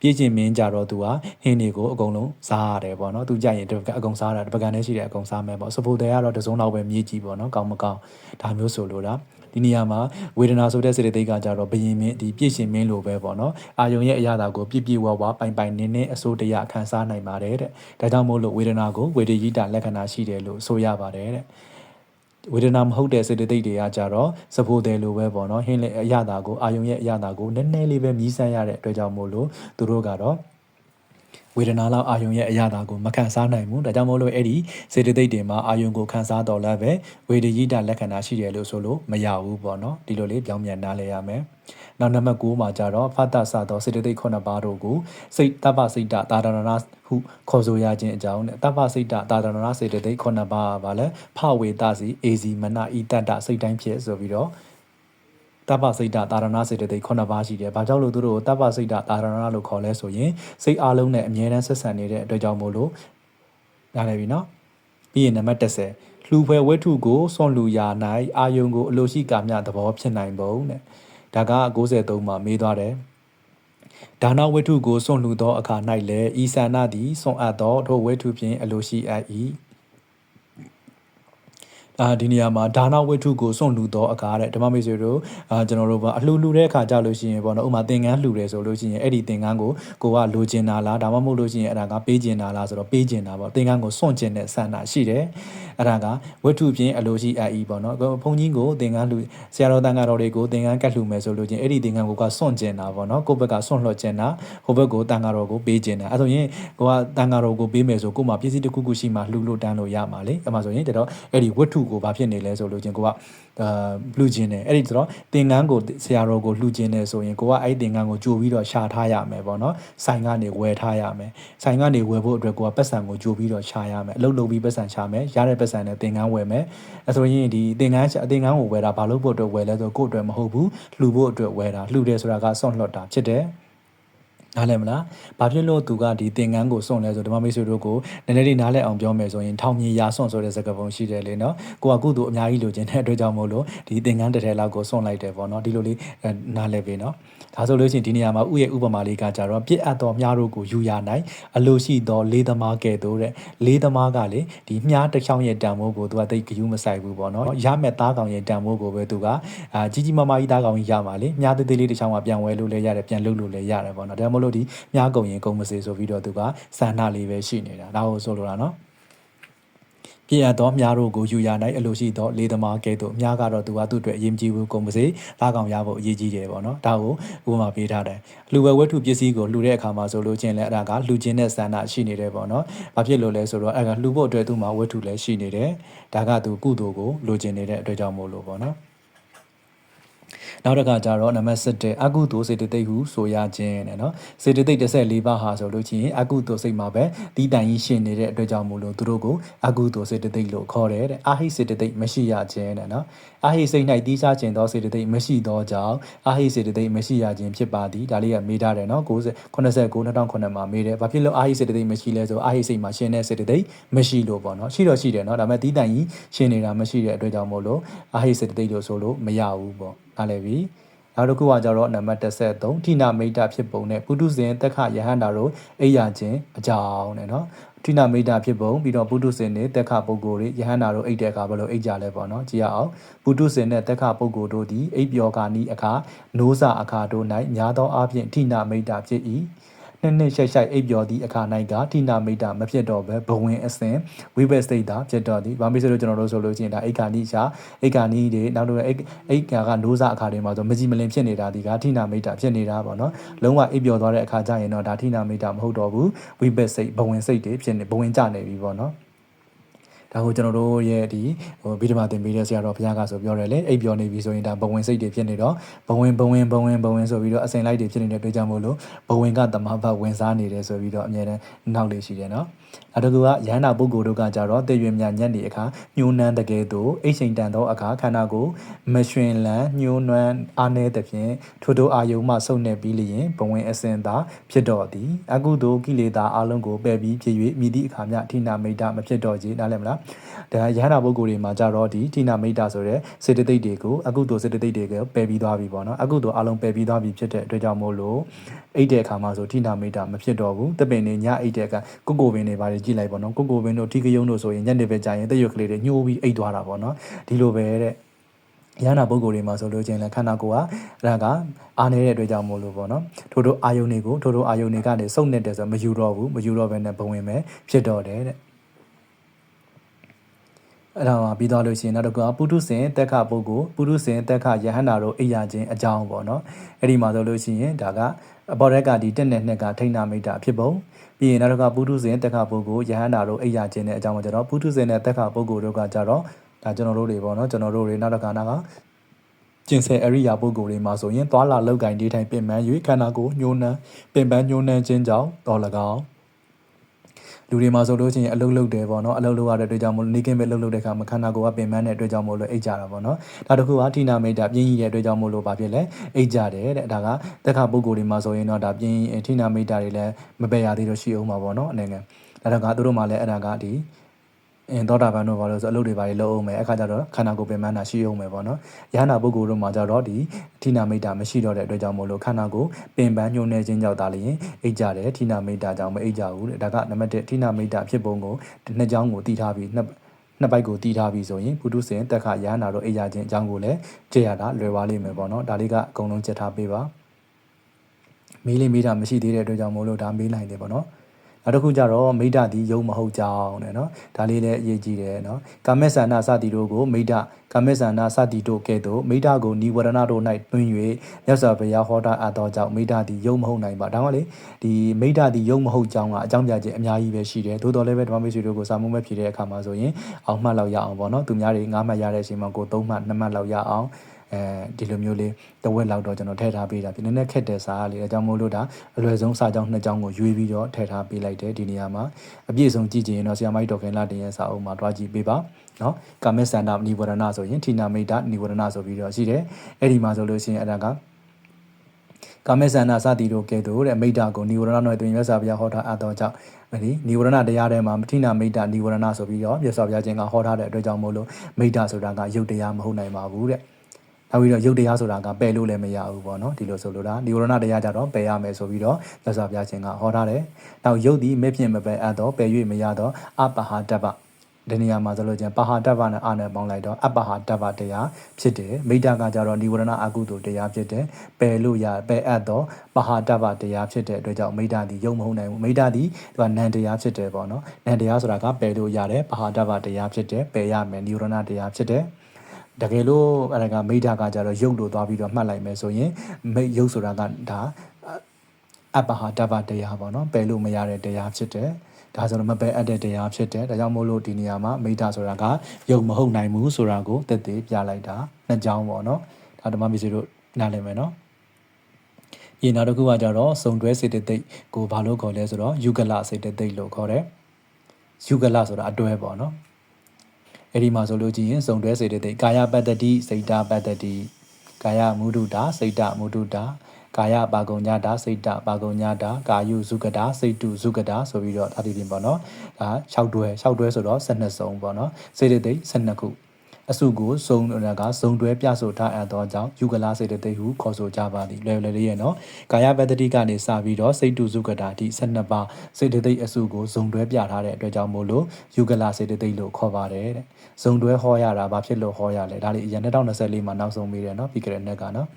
ပြည့်ကျင်မင်းကြတော့သူကဟင်းတွေကိုအကုန်လုံးစားရတယ်ပေါ့နော်သူကြရင်ဒီပကအကုန်စားတာဒီပကံနဲ့ရှိတဲ့အကုန်စားမယ်ပေါ့စပိုတဲကတော့တစုံတော့ပဲမြေကြီးပေါ့နော်ကောင်းမကောင်းဒါမျိုးဆိုလို့လားဒီနေရာမှာဝေဒနာဆိုတဲ့စေတသိက်ကကြတော့ဘယင်မင်းဒီပြည့်ရှင်မင်းလိုပဲပေါ့နော်အာယုံရဲ့အရာတာကိုပြည့်ပြည့်ဝဝပိုင်ပိုင်နင်းနင်းအစိုးတရားခံစားနိုင်ပါတယ်တဲ့ဒါကြောင့်မို့လို့ဝေဒနာကိုဝေဒယိတာလက္ခဏာရှိတယ်လို့ဆိုရပါတယ်တဲ့ ဝေဒနာမဟုတ်တဲ့စေတသိက်တွေကကြတော့စဖို့တယ်လိုပဲပေါ့နော်ဟင်းလေအရသာကိုအာယုံရဲ့အရသာကိုနည်းနည်းလေးပဲမြည်ဆန်းရတဲ့အတွက်ကြောင့်မို့လို့သူတို့ကတော့ဝေဒနာလောက်အာယုံရဲ့အရာတာကိုမခံစားနိုင်ဘူးဒါကြောင့်မို့လို့အဲ့ဒီစေတသိက်တွေမှာအာယုံကိုခံစားတော်လည်းပဲဝေဒယိတလက္ခဏာရှိတယ်လို့ဆိုလို့မရဘူးပေါ့နော်ဒီလိုလေးပြောင်းပြန်နားလဲရမယ် နောက်နံပါတ်9မှာကြတော့ဖတ်တဆသောစေတသိက်ခုနှစ်ပါးတို့ကိုစိတ်တပ္ပစိတ်တသာဒနာဟုခေါ်ဆိုရခြင်းအကြောင်းနဲ့တပ္ပစိတ်တသာဒနာစေတသိက်ခုနှစ်ပါးပါလဲဖဝေတစီအေစီမနဤတတ္တစိတ်တိုင်းဖြစ်ဆိုပြီးတော့တပ္ပစိတ်တတာရဏစေတသိက်ခုနှစ်ပါးရှိတယ်။ဘာကြောင့်လို့သူတို့ကိုတပ္ပစိတ်တတာရဏလို့ခေါ်လဲဆိုရင်စိတ်အလုံးနဲ့အမြဲတမ်းဆက်ဆံနေတဲ့အတွက်ကြောင့်မို့လို့နားလည်ပြီနော်။ပြီးရင်နံပါတ်30လှူဖွဲဝတ္ထုကိုစွန့်လူရာ၌အာယုံကိုအလိုရှိကာမျှသဘောဖြစ်နိုင်ပုံတဲ့။ ဒါက93မှာမေးသွားတယ်။ဒါနဝတ္ထုကိုစွန့်လူသောအခါ၌လည်းဤဆန္ဒသည်စွန့်အပ်သောထိုဝတ္ထုဖြင့်အလိုရှိအပ်၏။အာဒီနေရာမှာဒါနဝတ္ထုကိုစွန့်လူသောအခါတဲ့ဓမ္မမိတ်ဆွေတို့အာကျွန်တော်တို့ဘာအလှူလှူတဲ့အခါကြလို့ရှိရင်ပေါ့နော်ဥမာသင်္ကန်းလှူတယ်ဆိုလို့ရှိရင်အဲ့ဒီသင်္ကန်းကိုကိုကလိုချင်တာလားဒါမှမဟုတ်လို့ရှိရင်အဲ့ဒါကပေးချင်တာလားဆိုတော့ပေးချင်တာပေါ့သင်္ကန်းကိုစွန့်ချင်တဲ့ဆန္ဒရှိတယ် အဲ့ဒါကဝတ္ထုဖြင့်အလိုရှိအပ်ဤပေါ့နော်ဘုန်းကြီးကိုသင်္ကန်းလှူဆရာတော်တန်ဃာတော်တွေကိုသင်္ကန်းကတ်လှူမယ်ဆိုလို့ချင်းအဲ့ဒီသင်္ကန်းကိုကစွန့်ချင်တာပေါ့နော်ကိုယ့်ဘက်ကစွန့်လွှတ်ချင်တာဟိုဘက်ကိုတန်ဃာတော်ကိုပေးချင်တာအဲ့ဆိုရင်ကိုကတန်ဃာတော်ကိုပေးမယ်ဆိုကို့မှာပစ္စည်းတစ်ခုခုရှိမှလှူလို့တန်းလို့ရမှာလေအဲ့မှာဆိုရင်တတော့အဲ့ဒီဝတ္ထုကိုဘာဖြစ်နေလဲဆိုလို့ချင်းကိုကအာလှူခြင်းတယ်အဲ့ဒီဆိုတော့သင်္ကန်းကိုဆရာတော်ကိုလှူခြင်းတယ်ဆိုရင်ကိုကအဲ့ဒီသင်္ကန်းကိုကြိုပြီးတော့ရှာထားရမယ်ပေါ့နော်ဆိုင်ကနေဝယ်ထားရမယ်ဆိုင်ကနေဝယ်ဖို့အတွက်ကိုကပတ်စံကိုကြိုပြီးတော့ရှာရမယ်အလုပ်လုပ်ပြီးပတ်စံရှာမယ်ရတဲ့ပတ်စံနဲ့သင်္ကန်းဝယ်မယ်အဲဆိုရင်ဒီသင်္ကန်းအသင်္ကန်းကိုဝယ်တာဘာလို့ဖို့အတွက်ဝယ်လဲဆိုကိုယ့်အတွက်မဟုတ်ဘူးလှူဖို့အတွက်ဝယ်တာလှူတယ်ဆိုတာကစွန့်လွတ်တာဖြစ်တယ် နားလည်မလား။ဘာဖြစ်လို့သူကဒီသင်္ကန်းကိုစွန့်လဲဆိုဓမ္မမိတ်ဆွေတို့ကိုနည်းနည်းလေးနားလည်အောင်ပြောမယ်ဆိုရင်ထောင်မြေရာစွန့်ဆိုတဲ့စကားပုံရှိတယ်လေနော်။ကိုကကုသိုလ်အများကြီးလိုချင်တဲ့အတွက်ကြောင့်မို့လို့ဒီသင်္ကန်းတစ်ထည်လောက်ကိုစွန့်လိုက်တယ်ပေါ့နော်။ဒီလိုလေးနားလည်ပြီနော်။ဒါဆိုလို့ရှိရင်ဒီနေရာမှာဥရဲ့ဥပမာလေးကကြတော့ပြစ်အပ်တော်မြားတို့ကိုယူရနိုင်အလိုရှိသောလေးသမားကဲ့သို့တဲ့လေးသမားကလေဒီမြားတစ်ချောင်းရဲ့တန်မိုးကိုသူကတိတ်ဂယုမဆိုင်ဘူးပေါ့နော်။ရမဲ့သားကောင်ရဲ့တန်မိုးကိုပဲသူကအာကြီးကြီးမားမားကြီးသားကောင်ကြီးရမှာလေ။မြားသေးသေးလေးတစ်ချောင်းကပြန်ဝဲလို့လည်းရတယ်ပြန်လှုပ်လို့လည်းရတယ်ပေါ့နော်။ဒါမှမဟုတ်လို့ဒီမြားကုန်ရင်ကုန်မစေဆိုပြီးတော့သူကစန္ဒလေးပဲရှိနေတာဒါကိုဆိုလိုတာနော်ပြည့်ရသောမြားတို့ကိုယူရနိုင်အလိုရှိသောလေသမားကဲ့သို့မြားကတော့သူကသူ့အတွက်အရေးကြီးဘူးကုန်ပါစေလာကောင်ရဖို့အရေးကြီးတယ်ပေါ့နော်ဒါကိုဥပမာပေးထားတယ်လူဝဲဝတ္ထုပစ္စည်းကိုလှူတဲ့အခါမှာဆိုလို့ချင်းလည်းအဲ့ဒါကလှူခြင်းတဲ့ဆန္ဒရှိနေတယ်ပေါ့နော်ဘာဖြစ်လို့လဲဆိုတော့အဲ့ဒါလှူဖို့အတွက်သူ့မှာဝတ္ထုလည်းရှိနေတယ်ဒါကသူကုသိုလ်ကိုလိုချင်နေတဲ့အတွက်ကြောင့်မို့လို့ပေါ့နော် နောက်တစ်ခါကျတော့နံပါတ်7အကုသိုလ်စေတသိက်ဟုဆိုရခြင်းတဲ့နော်စေတသိက်14ပါးဟာဆိုလို့ချင်းအကုသိုလ်စိတ်မှာပဲဒီတိုင်ကြီးရှင်နေတဲ့အတွက်ကြောင့်မို့လို့သူတို့ကိုအကုသိုလ်စေတသိက်လို့ခေါ်တယ်တဲ့အာဟိစေတသိက်မရှိရခြင်းတဲ့နော် အာဟိစိတ်၌တီးခြားခြင်းသောစေတသိက်မရှိသောကြောင့်အာဟိစေတသိက်မရှိရခြင်းဖြစ်ပါသည်ဒါလေးကမေးထားတယ်နော်90 89 2009မှာမေးတယ်ဘာဖြစ်လို့အာဟိစေတသိက်မရှိလဲဆိုအာဟိစိတ်မှာရှင်တဲ့စေတသိက်မရှိလို့ပေါ့နော်ရှိတော့ရှိတယ်နော်ဒါပေမဲ့ဒီတိုင်ကြီးရှင်နေတာမရှိတဲ့အတွက်ကြောင့်မို့လို့အာဟိစေတသိက်လို့ဆိုလို့မရဘူးပေါ့နားလည်ပြီနောက်တစ်ခုကကြတော့နံပါတ်33ဌိနမိတ်တာဖြစ်ပုံနဲ့ပုထုဇဉ်တက်ခယဟန္တာတို့အိယာခြင်းအကြောင်းနဲ့နော် ဌိနမိတ်တာဖြစ်ပုံပြီးတော့ပုထုဇဉ်နဲ့တက်ခပုဂ္ဂိုလ်တွေယဟန္တာတို့အိတ်တဲ့အခါဘယ်လိုအိတ်ကြလဲပေါ့နော်ကြည့်ရအောင်ပုထုဇဉ်နဲ့တက်ခပုဂ္ဂိုလ်တို့သည်အိပ်ပျော်ကာနီးအခါနိုးစာအခါတို့၌ညာသောအပြင်ဌိနမိတ်တာဖြစ်၏ နှစ်နှစ်ရှိုက်ရှိုက်အိပ်ပျော်သည့်အခါ၌ကဌိနမိတ်တာမဖြစ်တော့ဘဲဘဝင်အစဉ်ဝိဘက်စိတ်တာဖြစ်တော့သည်။ဘာမေးဆိုလို့ကျွန်တော်တို့ဆိုလို့ချင်းဒါအိတ်ခာနိရှာအိတ်ခာနိတွေနောက်တော့အိတ်အိတ်ခာကနိုးစာအခါတွေမှာဆိုမကြည်မလင်ဖြစ်နေတာဒီကဌိနမိတ်တာဖြစ်နေတာပေါ့နော်။လုံးဝအိပ်ပျော်သွားတဲ့အခါကျရင်တော့ဒါဌိနမိတ်တာမဟုတ်တော့ဘူး။ဝိဘက်စိတ်ဘဝင်စိတ်တွေဖြစ်နေဘဝင်ကြနေပြီပေါ့နော်။ ဒါကိုကျွန်တော်တို့ရဲ့ဒီဟိုဗီဒီမာတင်ပေးတဲ့ဆရာတော်ဘုရားကဆိုပြောတယ်လေအိပ်ပျော်နေပြီဆိုရင်ဒါဘဝင်စိတ်တွေဖြစ်နေတော့ဘဝင်ဘဝင်ဘဝင်ဘဝင်ဆိုပြီးတော့အစင်လိုက်တွေဖြစ်နေတဲ့တွေ့ကြမို့လို့ဘဝင်ကတမဘဝင်စားနေတယ်ဆိုပြီးတော့အမြဲတမ်းနောက်လေးရှိတယ်နော်နောက်တစ်ခုကရဟန္တာပုဂ္ဂိုလ်တို့ကကြတော့တည်ရွယ်မြညက်နေအခါညှိုးနှမ်းတကယ်သို့အိတ်ချိန်တန်သောအခါခန္ဓာကိုမရွှင်လန်းညှိုးနှမ်းအားနည်းသဖြင့်ထိုထိုအာယုံမှဆုတ်နေပြီးလျင်ဘဝင်အစင်သာဖြစ်တော်သည်အကုသိုလ်ကိလေသာအလုံးကိုပယ်ပြီးဖြစ်၍မိသည့်အခါမျှဌိနာမိတ်တမဖြစ်တော်ကြီးနားလည်မလားဒါရဟန္တာပုဂ္ဂိုလ်တွေမှာကြတော့ဒီဌိနာမိတ်တဆိုတဲ့စေတသိက်တွေကိုအကုသိုလ်စေတသိက်တွေကိုပယ်ပြီးသွားပြီပေါ့နော်အကုသိုလ်အလုံးပယ်ပြီးသွားပြီဖြစ်တဲ့အတွက်ကြောင့်မို့လို့ အိတ်တဲ့အခါမှာဆိုဌိနာမိတ်တမဖြစ်တော့ဘူးတပင်နေညအိတ်တဲ့အခါကိုကိုပင်တွေပါကြည့်လိုက်ပေါ့နော်ကိုကိုပင်တို့ထိကယုံတို့ဆိုရင်ညနေပဲကြာရင်တက်ရွက်ကလေးတွေညှိုးပြီးအိတ်သွားတာပေါ့နော်ဒီလိုပဲတဲ့ရဟနာပုဂ္ဂိုလ်တွေမှာဆိုလို့ချင်းလည်းခန္ဓာကိုယ်ကအဲ့ဒါကအားနေတဲ့အတွက်ကြောင့်မို့လို့ပေါ့နော်ထို့ထို့အာယုန်တွေကိုထို့ထို့အာယုန်တွေကနေစုံနေတဲ့ဆိုမယူတော့ဘူးမယူတော့ဘဲနဲ့ဘဝင်ပဲဖြစ်တော့တယ်တဲ့โအဲ့ဒါမှပြီးသွားလို့ရှိရင်နောက်တစ်ခုကပုထုဇဉ်တက်ခပုဂ္ဂိုလ်ပုထုဇဉ်တက်ခယဟန္တာတို့အိယာချင်းအကြောင်းပေါ့နော်အဲ့ဒီမှာဆိုလို့ရှိရင်ဒါက အဘောရက်ကဒီတက်နဲ့နှစ်ကထိဏ္ဍမိတ်တာဖြစ်ပုံပြီးရင်နောက်တစ်ခါပုထုဇဉ်တက်ခပုဂ္ဂိုလ်ယဟန္တာတို့အိယာချင်းတဲ့အကြောင်းကိုကျတော့ပုထုဇဉ်နဲ့တက်ခပုဂ္ဂိုလ်တို့ကကြတော့ဒါကျွန်တော်တို့တွေပေါ့နော်ကျွန်တော်တို့တွေနောက်တစ်ခါနောက်ကကျင်ဆယ်အရိယာပုဂ္ဂိုလ်တွေမှာဆိုရင်သွာလာလောက်ကင်ဒီထိုင်ပင်ပန်း၍ခန္ဓာကိုယ်ညှိုးနှံပင်ပန်းညှိုးနှံခြင်းကြောင့်တော်၎င်း လူတွေမှာဆိုလို့ရှိရင်အလုတ်လုတ်တယ်ပေါ့နော်အလုတ်လုတ်ရတဲ့အတွက်ကြောင့်မို့နေကင်းပဲလုတ်လုတ်တဲ့ခါမှာခန္ဓာကိုယ်ကပင်ပန်းတဲ့အတွက်ကြောင့်မို့လို့အိတ်ကြတာပေါ့နော်ဒါတခုကဌိနာမိတ်တာပြင်းကြီးရဲ့အတွက်ကြောင့်မို့လို့ဘာဖြစ်လဲအိတ်ကြတယ်တဲ့ဒါကတက်ခပုဂ္ဂိုလ်တွေမှာဆိုရင်တော့ဒါပြင်းဌိနာမိတ်တာတွေလည်းမပယ်ရသေးတော့ရှိအောင်ပါပေါ့နော်အနေငယ်ဒါတော့ကသူတို့မှလည်းအဲ့ဒါကဒီ အင်းသောတာပန်တို့ဘာလို့ဆိုအလုပ်တွေဘာတွေလုပ်အောင်မယ်အခါကျတော့ခန္ဓာကိုယ်ပင်ပန်းတာရှိအောင်မယ်ပေါ့နော်ယဟနာပုဂ္ဂိုလ်တို့မှာကြတော့ဒီဌိနာမိတ်တာမရှိတော့တဲ့အတွက်ကြောင့်မို့လို့ခန္ဓာကိုယ်ပင်ပန်းညှိုးနေခြင်းကြောင့်ဒါလည်းအိတ်ကြတယ်ဌိနာမိတ်တာကြောင့်မအိတ်ကြဘူးတဲ့ဒါကနံပါတ်1ဌိနာမိတ်တာဖြစ်ပုံကိုနှစ်ကြောင်းကိုတည်ထားပြီးနှစ်နှစ်ပိုက်ကိုတည်ထားပြီးဆိုရင်ပုထုဇဉ်တက်ခရဟနာတို့အိတ်ရခြင်းအကြောင်းကိုလည်းကြည့်ရတာလွယ်ပါလိမ့်မယ်ပေါ့နော်ဒါလေးကအကုန်လုံးချက်ထားပေးပါမေးလေးမေးတာမရှိသေးတဲ့အတွက်ကြောင့်မို့လို့ဒါမေးနိုင်တယ်ပေါ့နော် နောက်တစ်ခုကျတော့မိဒ္ဒသည်ယုံမဟုတ်ကြောင်းတဲ့နော်ဒါလေးလည်းအရေးကြီးတယ်နော်ကာမေဆန္ဒစသည်တို့ကိုမိဒ္ဒကာမေဆန္ဒစသည်တို့ကဲ့သို့မိဒ္ဒကိုနိဝရဏတို့၌တွင်း၍မြတ်စွာဘုရားဟောတာအပ်သောကြောင့်မိဒ္ဒသည်ယုံမဟုတ်နိုင်ပါဒါမှလေဒီမိဒ္ဒသည်ယုံမဟုတ်ကြောင်းကအကြောင်းပြချက်အများကြီးပဲရှိတယ်သို့တော်လည်းပဲဓမ္မမိတ်ဆွေတို့ကိုစာမှုမဲ့ဖြစ်တဲ့အခါမှာဆိုရင်အောင်မှတ်လောက်ရအောင်ပေါ့နော်သူများတွေ၅မှတ်ရတဲ့အချိန်မှာကို၃မှတ်၂မှတ်လောက်ရအောင် အဲဒီလိုမျိုးလေးတဝက်လောက်တော့ကျွန်တော်ထည့်ထားပေးတာပြနည်းနည်းခက်တဲ့စားလေးအကြောင်းမို့လို့ဒါအလွယ်ဆုံးစာကြောင်းနှစ်ကြောင်းကိုရွေးပြီးတော့ထည့်ထားပေးလိုက်တယ်ဒီနေရာမှာအပြည့်စုံကြည့်ကြရင်တော့ဆရာမကြီးဒေါက်ခင်လာတင်ရဲ့စာအုပ်မှာတွားကြည့်ပေးပါနော်ကာမေစန္ဒနိဝရဏဆိုရင်ဌိနာမိတ်တနိဝရဏဆိုပြီးတော့ရှိတယ်အဲ့ဒီမှာဆိုလို့ရှိရင်အဲ့ဒါကကာမေဆန္ဒစသည်တို့ကဲ့သို့တဲ့မိတ္တာကိုနိဝရဏနဲ့တွင်မြတ်စွာဘုရားဟောထားအပ်သောကြောင့်ဒီနိဝရဏတရားထဲမှာမထိနာမိတ္တာနိဝရဏဆိုပြီးတော့မြတ်စွာဘုရားရှင်ကဟောထားတဲ့အတွက်ကြောင့်မို့လို့မိတ္တာဆိုတာကယုတ်တရားမဟုတ်နိုင်ပါဘူးတဲ့ နောက်ပြီးတော့ယုတ်တရားဆိုတာကပယ်လို့လည်းမရဘူးပေါ့နော်ဒီလိုဆိုလိုတာနိဝရဏတရားကြတော့ပယ်ရမယ်ဆိုပြီးတော့မြတ်စွာဘုရားရှင်ကဟောထားတယ်နောက်ယုတ်ဒီမဲ့ဖြင့်မပယ်အပ်တော့ပယ်၍မရတော့အပဟာတပ္ပဒီနေရာမှာဆိုလို့ချင်းပဟာတ္တဗနဲ့အာနဲ့ပေါင်းလိုက်တော့အပဟာတ္တဗတရားဖြစ်တယ်မိတ္တကကြတော့និဝရဏအကုသိုလ်တရားဖြစ်တယ်ပယ်လို့ရပယ်အပ်တော့ပဟာတ္တဗတရားဖြစ်တဲ့အတွက်ကြောင့်မိတ္တသည်ယုံမဟုတ်နိုင်ဘူးမိတ္တသည်သူကနံတရားဖြစ်တယ်ပေါ့နော်နံတရားဆိုတာကပယ်လို့ရတယ်ပဟာတ္တဗတရားဖြစ်တယ်ပယ်ရမယ်និဝရဏတရားဖြစ်တယ် တကယ်လို့အဲ့ဒါကမိဒ္ဓကကြတော့ရုပ်လို့သွားပြီးတော့မှတ်လိုက်မယ်ဆိုရင်မိတ်ရုပ်ဆိုတာကဒါအပ္ပဟာတပ္ပတရားပေါ့နော်ပယ်လို့မရတဲ့တရားဖြစ်တယ်ဒါဆိုတော့မပယ်အပ်တဲ့တရားဖြစ်တယ်ဒါကြောင့်မို့လို့ဒီနေရာမှာမိဒ္ဓဆိုတာကယုံမဟုတ်နိုင်ဘူးဆိုတာကိုတက်သေးပြလိုက်တာနှစ်ကြောင်းပေါ့နော်ဒါဓမ္မမစ္စည်းတို့နားလည်မယ်နော်ဒီနောက်တစ်ခုကကြတော့စုံတွဲစေတသိက်ကိုဘာလို့ခေါ်လဲဆိုတော့ယူဂလစေတသိက်လို့ခေါ်တယ်ယူဂလဆိုတာအတွဲပေါ့နော် အဲ့ဒီမှာဆိုလို့ကြည့်ရင်စုံတွဲစေတသိက်ကာယပတ္တတိစိတ်တပတ္တတိကာယမုဒုတာစိတ်တမုဒုတာကာယပါကုံညတာစိတ်တပါကုံညတာကာယုဇုကတာစိတ်တုဇုကတာဆိုပြီးတော့ဒါဒီပြင်ပေါ့နော်ဒါ6တွဲ6တွဲဆိုတော့12စုံပေါ့နော်စေတသိက်12ခု အစုကိုစုံကစုံတွဲပြဆိုထားအပ်သောကြောင့်ယူကလာစေတသိက်ဟုခေါ်ဆိုကြပါသည်လွယ်လွယ်လေးရဲ့နော်ကာယပတ္တိကနေစပြီးတော့စိတ်တုစုကတာဒီ12ပါးစေတသိက်အစုကိုစုံတွဲပြထားတဲ့အတွက်ကြောင့်မို့လို့ယူကလာစေတသိက်လို့ခေါ်ပါတယ်တဲ့စုံတွဲဟောရတာဘာဖြစ်လို့ဟောရလဲဒါလေးအရင်2024မှာနောက်ဆုံးပြီးတယ်နော်ပြီးကြတဲ့နှစ်ကနော်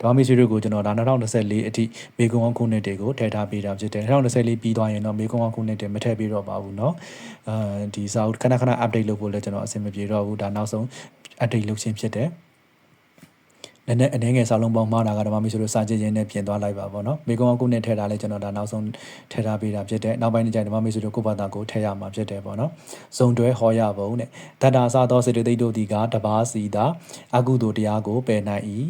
ဓမ္မမစ္စည်းတို့ကိုကျွန်တော်ဒါ2024အထိမေကွန်အောင်ခုနှစ်တွေကိုထည့်ထားပေးတာဖြစ်တယ်2024ပြီးသွားရင်တော့မေကွန်အောင်ခုနှစ်တွေမထည့်ပေးတော့ပါဘူးเนาะအဲဒီစာအုပ်ခဏခဏ update လုပ်ဖို့လည်းကျွန်တော်အဆင်မပြေတော့ဘူးဒါနောက်ဆုံး update လုပ်ခြင်းဖြစ်တယ်နည်းနည်းအနေငယ်စာလုံးပေါင်းမှားတာကဓမ္မမစ္စည်းတို့စာကြည့်ရင်းနဲ့ပြင်သွားလိုက်ပါပေါ့နော်မေကွန်အောင်ခုနှစ်ထည့်ထားလဲကျွန်တော်ဒါနောက်ဆုံးထည့်ထားပေးတာဖြစ်တယ်နောက်ပိုင်းကျရင်ဓမ္မမစ္စည်းတို့ကိုယ့်ဘာသာကိုထည့်ရမှာဖြစ်တယ်ပေါ့နော်ဇုံတွဲဟောရပုံနဲ့တတ္တာစသောစေတသိက်တို့ဒီကတပါးစီတာအကုသိုလ်တရားကိုပယ်နိုင်၏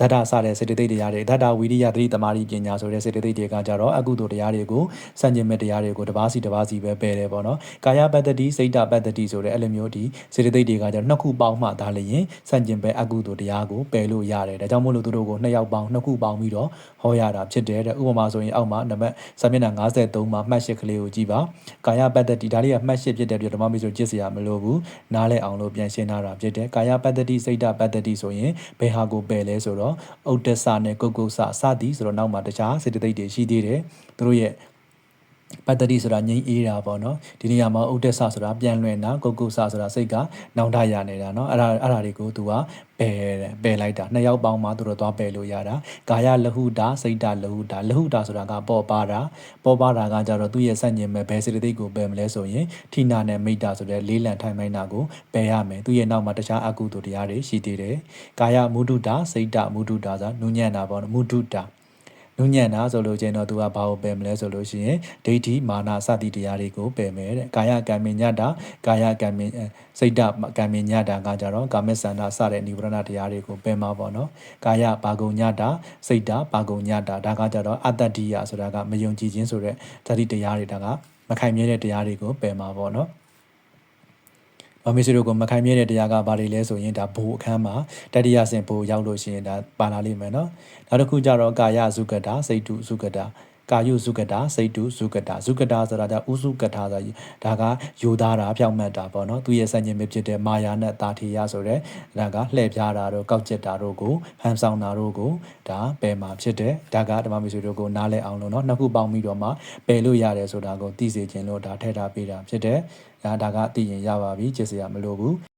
ဓာတစတဲ့စေတသိက်တရားတွေဓာတဝိရိယသတိတမာရီပညာဆိုတဲ့စေတသိက်တွေကကြတော့အကုသိုလ်တရားတွေကိုစံကျင်မဲ့တရားတွေကိုတစ်ပါးစီတစ်ပါးစီပဲပယ်တယ်ပေါ့နော်ကာယပတ္တိစိတ်တပတ္တိဆိုတဲ့အဲ့လိုမျိုးဒီစေတသိက်တွေကကြတော့နှစ်ခုပေါင်းမှဒါလည်းရင်စံကျင်ပဲအကုသိုလ်တရားကိုပယ်လို့ရတယ်ဒါကြောင့်မို့လို့သူတို့ကိုနှစ်ယောက်ပေါင်းနှစ်ခုပေါင်းပြီးတော့ဟောရတာဖြစ်တယ်တဲ့ဥပမာဆိုရင်အောက်မှာနံပါတ်စာမျက်နှာ53မှာမှတ်ရှစ်ကလေးကိုကြည့်ပါကာယပတ္တိဒါလေးကမှတ်ရှစ်ဖြစ်တဲ့ပြဓမ္မမဆိုကြည့်စရာမလိုဘူးနားလဲအောင်လို့ပြန်ရှင်းထားတာဖြစ်တယ်ကာယပတ္တိစိတ်တပတ္တိဆိုရင်ဘယ်ဟာကိုပယ်လဲဆိုတော့ဥဒ္ဒစနဲ့ကုတ်ကုတ်စစသည်ဆိုတော့နောက်မှာတခြားစေတသိက်တွေရှိသေးတယ်သူတို့ရဲ့ ပတ်တတိဆိုတာငြိမ်းအေးတာပေါ့နော်ဒီနေရာမှာဥဒ္ဒဆဆိုတာပြန်လွင်တာကုတ်ကုတ်ဆဆိုတာစိတ်ကနောင်တရနေတာနော်အဲ့ဒါအဲ့ဒါတွေကိုသူကပယ်တယ်ပယ်လိုက်တာနှစ်ယောက်ပေါင်းမှသူတို့သွားပယ်လို့ရတာကာယလဟုတာစိတ်တလဟုတာလဟုတာဆိုတာကပေါ်ပါတာပေါ်ပါတာကကြတော့သူ့ရဲ့စัญญင်မဲ့ဘယ်စေတသိက်ကိုပယ်မလဲဆိုရင်ထိနာနဲ့မိတာဆိုတဲ့လေးလံထိုင်မိုင်းတာကိုပယ်ရမယ်သူ့ရဲ့နောက်မှာတခြားအကုသိုလ်တရားတွေရှိသေးတယ်ကာယမုဒုတာစိတ်တမုဒုတာဆိုတာနုညံ့တာပေါ့နော်မုဒုတာ နုညံ့တာဆိုလို့ချင်းတော့သူကဘာကိုပယ်မလဲဆိုလို့ရှိရင်ဒိဋ္ဌိမာနစသည်တရားတွေကိုပယ်မယ်တဲ့ကာယကံမြညတာကာယကံမြအဲစိတ်တကံမြညတာကကြတော့ကာမစန္ဒစတဲ့និဝရဏတရားတွေကိုပယ်မှာပေါ့နော်ကာယပါကုံညတာစိတ်တပါကုံညတာဒါကကြတော့အတ္တတိယဆိုတာကမယုံကြည်ခြင်းဆိုတဲ့ဓာတိတရားတွေဒါကမခိုင်မြဲတဲ့တရားတွေကိုပယ်မှာပေါ့နော်။ ဘာမစ္စတို့ကိုမခိုင်မြဲတဲ့တရားကဘာတွေလဲဆိုရင်ဒါဘူအခန်းမှာတတိယဆင့်ဘူရောက်လို့ရှိရင်ဒါပါလာလိမ့်မယ်နော်။နောက်တစ်ခုကျတော့ကာယဇုကတာစိတ်တုဇုကတာကာယုဇုကတာစိတ်တုဇုကတာဇုကတာဆိုတာဒါဥစုကတာဆိုတာဒါကယူသားတာဖြောင့်မတ်တာပေါ့နော်။သူရဲ့စံကျင်ပဲဖြစ်တဲ့မာယာနဲ့တာထေယဆိုတဲ့ဒါကလှည့်ပြားတာတို့ကောက်ကျက်တာတို့ကိုဟန်ဆောင်တာတို့ကိုဒါပယ်မှာဖြစ်တယ်။ဒါကဓမ္မမစ္စတို့ကိုနားလည်အောင်လို့နော်နှစ်ခုပေါင်းပြီးတော့မှပယ်လို့ရတယ်ဆိုတာကိုသိစေခြင်းလို့ဒါထည့်ထားပေးတာဖြစ်တယ်။ ဒါဒါကသိရင်ရပါပြီကျစ်စရာမလိုဘူး။